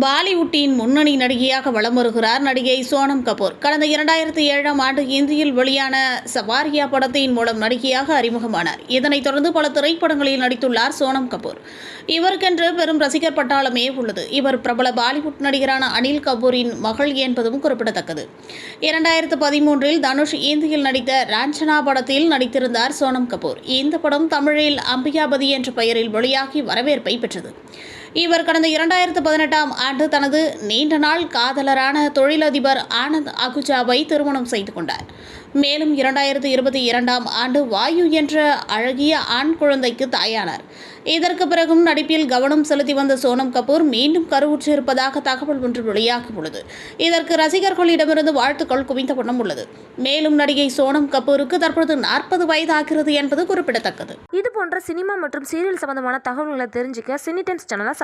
பாலிவுட்டின் முன்னணி நடிகையாக வலம் வருகிறார் நடிகை சோனம் கபூர். கடந்த இரண்டாயிரத்தி ஏழாம் ஆண்டு இந்தியில் வெளியான சவாரியா படத்தின் மூலம் நடிகையாக அறிமுகமானார். இதனைத் தொடர்ந்து பல திரைப்படங்களில் நடித்துள்ளார் சோனம் கபூர். இவருக்கென்று பெரும் ரசிகர் பட்டாளமே உள்ளது. இவர் பிரபல பாலிவுட் நடிகரான அனில் கபூரின் மகள் என்பதும் குறிப்பிடத்தக்கது. இரண்டாயிரத்து பதிமூன்றில் தனுஷ் இந்தியில் நடித்த ராஞ்சனா படத்தில் நடித்திருந்தார் சோனம் கபூர். இந்த படம் தமிழில் அம்பிகாபதி என்ற பெயரில் வெளியாகி வரவேற்பை பெற்றது. இவர் கடந்த இரண்டாயிரத்து பதினெட்டாம் ஆண்டு தனது நீண்ட நாள் காதலரான தொழிலதிபர் ஆனந்த் அகுஜாவை திருமணம் செய்து கொண்டார். மேலும் இரண்டாயிரத்து இருபத்தி இரண்டாம் ஆண்டு வாயு என்ற அழகிய ஆண் குழந்தைக்கு தாயானார். இதற்கு பிறகும் நடிப்பில் கவனம் செலுத்தி வந்த சோனம் கபூர் மீண்டும் கருவுற்று இருப்பதாக தகவல் ஒன்று வெளியாகியுள்ளது இதற்கு ரசிகர்களிடமிருந்து வாழ்த்துக்கள் குவிந்த வண்ணம் உள்ளது. மேலும் நடிகை சோனம் கபூருக்கு தற்பொழுது நாற்பது வயதாகிறது என்பது குறிப்பிடத்தக்கது. இது போன்ற சினிமா மற்றும் சீரியல் சம்பந்தமான தகவல்களை தெரிஞ்சுக்க சினி டைம்ஸ் சேனலை